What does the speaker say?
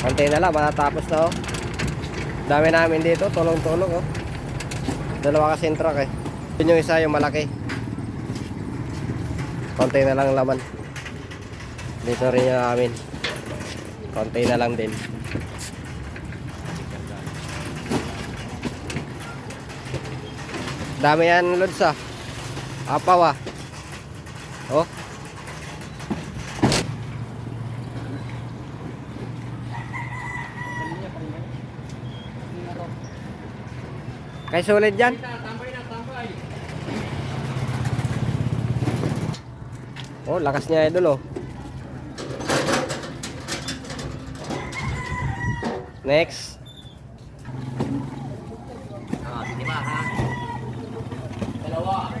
Konti na lang, matatapos na oh. Dami namin dito, tulong-tulong oh. Dalawa kasing truck eh. Yun yung isa, yung malaki. Konti na lang laman. Dito rin yung amin. Konti na lang din. Dami yan, Lods ah. Apaw ah. Oh. Kay sulit dyan. Oh, lakas niya idol oh. Next. Ah, ha. Dalawa.